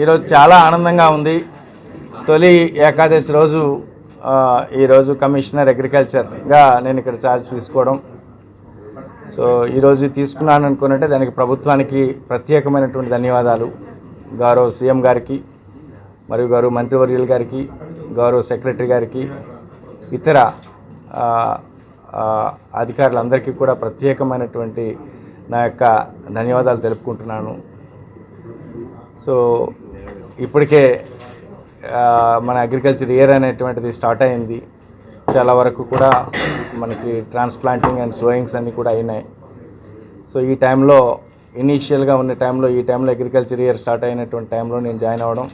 ఈరోజు చాలా ఆనందంగా ఉంది. తొలి ఏకాదశి రోజు ఈరోజు కమిషనర్ అగ్రికల్చర్గా నేను ఇక్కడ ఛార్జ్ తీసుకోవడం. సో ఈరోజు తీసుకున్నాను అనుకున్నట్టే దానికి ప్రభుత్వానికి ప్రత్యేకమైనటువంటి ధన్యవాదాలు. గౌరవ సీఎం గారికి మరియు గౌరవ మంత్రివర్యుల గారికి గౌరవ సెక్రటరీ గారికి ఇతర అధికారులందరికీ కూడా ప్రత్యేకమైనటువంటి నా యొక్క ధన్యవాదాలు తెలుపుకుంటున్నాను. సో ఇప్పటికే మన అగ్రికల్చర్ ఇయర్ అనేటువంటిది స్టార్ట్ అయింది. చాలా వరకు కూడా మనకి ట్రాన్స్ప్లాంటింగ్ అండ్ సోయింగ్స్ అన్నీ కూడా అయినాయి. సో ఈ టైంలో ఇనీషియల్గా ఉన్న టైంలో ఈ టైంలో అగ్రికల్చర్ ఇయర్ స్టార్ట్ అయినటువంటి టైంలో నేను జాయిన్ అవ్వడం.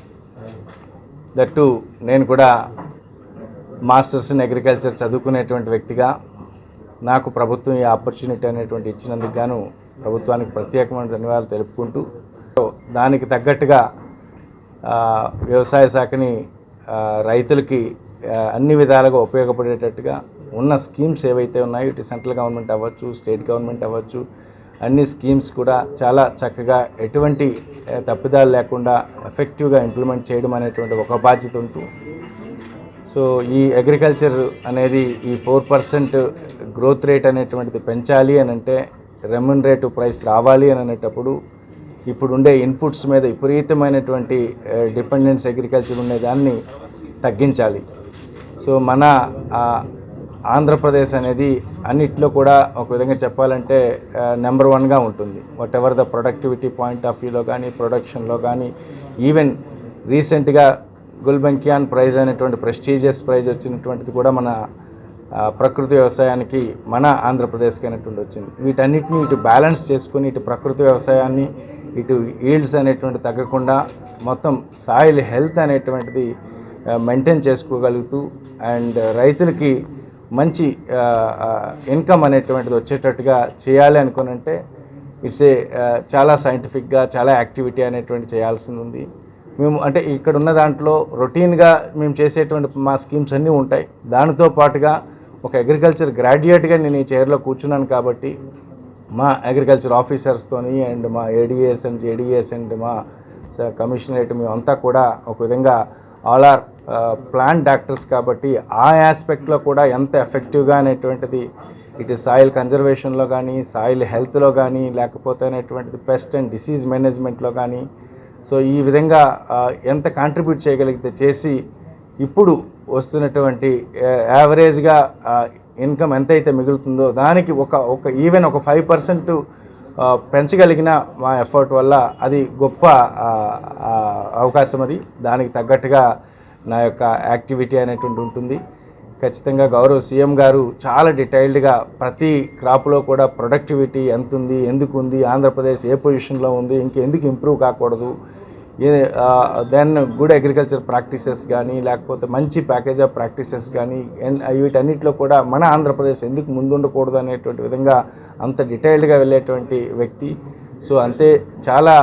దట్టు నేను కూడా మాస్టర్స్ ఇన్ అగ్రికల్చర్ చదువుకునేటువంటి వ్యక్తిగా నాకు ప్రభుత్వం ఈ ఆపర్చునిటీ అనేటువంటి ఇచ్చినందుకు గాను ప్రభుత్వానికి ప్రత్యేకమైన ధన్యవాదాలు తెలుపుకుంటూ దానికి తగ్గట్టుగా వ్యవసాయ శాఖని రైతులకి అన్ని విధాలుగా ఉపయోగపడేటట్టుగా ఉన్న స్కీమ్స్ ఏవైతే ఉన్నాయో ఇటు సెంట్రల్ గవర్నమెంట్ అవ్వచ్చు స్టేట్ గవర్నమెంట్ అవ్వచ్చు అన్ని స్కీమ్స్ కూడా చాలా చక్కగా ఎటువంటి తప్పిదాలు లేకుండా ఎఫెక్టివ్గా ఇంప్లిమెంట్ చేయడం అనేటువంటి ఒక బాధ్యత ఉంటూ సో ఈ అగ్రికల్చర్ అనేది ఈ ఫోర్ పర్సెంట్ గ్రోత్ రేట్ అనేటువంటిది పెంచాలి అని అంటే రెమ్యునరేటివ్ ప్రైస్ రావాలి అని అనేటప్పుడు ఇప్పుడుండే ఇన్పుట్స్ మీద విపరీతమైనటువంటి eh, డిపెండెన్స్ అగ్రికల్చర్ ఉండే దాన్ని తగ్గించాలి. సో మన ఆంధ్రప్రదేశ్ అనేది అన్నిట్లో కూడా ఒక విధంగా చెప్పాలంటే eh, నెంబర్ వన్గా ఉంటుంది. Whatever the productivity point of వ్యూలో కానీ ప్రొడక్షన్లో కానీ ఈవెన్ రీసెంట్గా గుల్బంకియాన్ ప్రైజ్ అనేటువంటి ప్రెస్టీజియస్ ప్రైజ్ వచ్చినటువంటిది కూడా మన ప్రకృతి వ్యవసాయానికి మన ఆంధ్రప్రదేశ్కి అయినటువంటి వచ్చింది. వీటన్నిటిని ఇటు బ్యాలెన్స్ చేసుకుని ఇటు ప్రకృతి వ్యవసాయాన్ని ఇటు ఈల్డ్స్ అనేటువంటి తగ్గకుండా మొత్తం సాయిల్ హెల్త్ అనేటువంటిది మెయింటైన్ చేసుకోగలుగుతూ అండ్ రైతులకి మంచి ఇన్కమ్ అనేటువంటిది వచ్చేటట్టుగా చేయాలి అనుకునంటే ఇట్స్ ఏ చాలా సైంటిఫిక్గా చాలా యాక్టివిటీ అనేటువంటి చేయాల్సి ఉంది. మేము అంటే ఇక్కడ ఉన్న దాంట్లో రొటీన్గా మేము చేసేటువంటి మా స్కీమ్స్ అన్నీ ఉంటాయి. దానితో పాటుగా ఒక అగ్రికల్చర్ గ్రాడ్యుయేట్గా నేను ఈ చైర్లో కూర్చున్నాను కాబట్టి మా అగ్రికల్చర్ ఆఫీసర్స్తోని అండ్ మా ఏడిఎస్ అండ్ జేడిఎస్ అండ్ మా స- కమిషనరేట్ మేమంతా కూడా ఒక విధంగా ఆల్ ఆర్ ప్లాంట్ డాక్టర్స్ కాబట్టి ఆ ఆస్పెక్ట్లో కూడా ఎంత ఎఫెక్టివ్గా అనేటువంటిది ఇటు సాయిల్ కన్జర్వేషన్లో కానీ సాయిల్ హెల్త్లో కానీ లేకపోతే అనేటువంటిది పెస్ట్ అండ్ డిసీజ్ మేనేజ్మెంట్లో కానీ సో ఈ విధంగా uh, ఎంత కాంట్రిబ్యూట్ చేయగలిగితే చేసి ఇప్పుడు వస్తున్నటువంటి uh, యావరేజ్గా ఇన్కమ్ ఎంతైతే మిగులుతుందో దానికి ఒక ఒక ఈవెన్ ఒక ఫైవ్ పర్సెంట్ పెంచగలిగిన మా ఎఫర్ట్ వల్ల అది గొప్ప అవకాశం అది. దానికి తగ్గట్టుగా నా యొక్క యాక్టివిటీ అనేటువంటి ఉంటుంది. ఖచ్చితంగా గౌరవ్ సీఎం గారు చాలా డీటెయిల్డ్గా ప్రతి క్రాప్లో కూడా ప్రొడక్టివిటీ ఎంత ఉంది ఎందుకు ఉంది ఆంధ్రప్రదేశ్ ఏ పొజిషన్లో ఉంది ఇంకెందుకు ఇంప్రూవ్ కాకూడదు ఏ దెన్ గుడ్ అగ్రికల్చర్ ప్రాక్టీసెస్ కానీ లేకపోతే మంచి ప్యాకేజ్ ఆఫ్ ప్రాక్టీసెస్ కానీ వీటన్నిటిలో కూడా మన ఆంధ్రప్రదేశ్ ఎందుకు ముందుండకూడదు అనేటువంటి విధంగా అంత డీటెయిల్డ్గా వెళ్ళేటువంటి వ్యక్తి. సో అంతే చాలా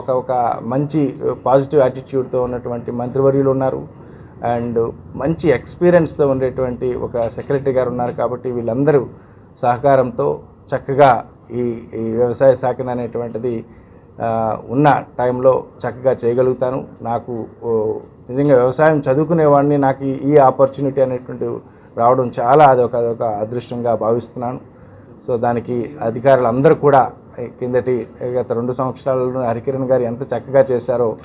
ఒక ఒక మంచి పాజిటివ్ యాటిట్యూడ్తో ఉన్నటువంటి మంత్రివర్యులు ఉన్నారు. అండ్ మంచి ఎక్స్పీరియన్స్తో ఉండేటువంటి ఒక సెక్రటరీ గారు ఉన్నారు కాబట్టి వీళ్ళందరూ సహకారంతో చక్కగా ఈ ఈ వ్యవసాయ శాఖను అనేటువంటిది ఉన్న టైంలో చక్కగా చేయగలుగుతాను. నాకు నిజంగా వ్యవసాయం చదువుకునేవాడిని నాకు ఈ- ఆపర్చునిటీ అనేటువంటి రావడం చాలా అదొక అదొక అదృష్టంగా భావిస్తున్నాను. సో దానికి అధికారులు అందరూ కూడా కిందటి గత రెండు సంవత్సరాలలో హరికిరణ్ గారు ఎంత చక్కగా చేశారో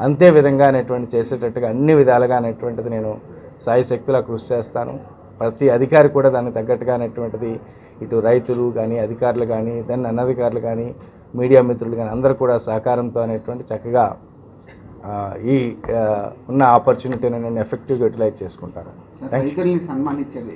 అంతే విధంగా అనేటువంటి చేసేటట్టుగా అన్ని విధాలుగా అనేటువంటిది నేను సాయి శక్తులా కృషి చేస్తాను. ప్రతి అధికారి కూడా దానికి తగ్గట్టుగా అనేటువంటిది ఇటు రైతులు కానీ అధికారులు కానీ దాన్ని అనధికారులు కానీ మీడియా మిత్రులు కానీ అందరూ కూడా సహకారంతో అనేటువంటి చక్కగా ఈ ఉన్న ఆపర్చునిటీని నేను ఎఫెక్టివ్గా యూటిలైజ్ చేసుకుంటాను. రైతుల్ని సన్మానించేది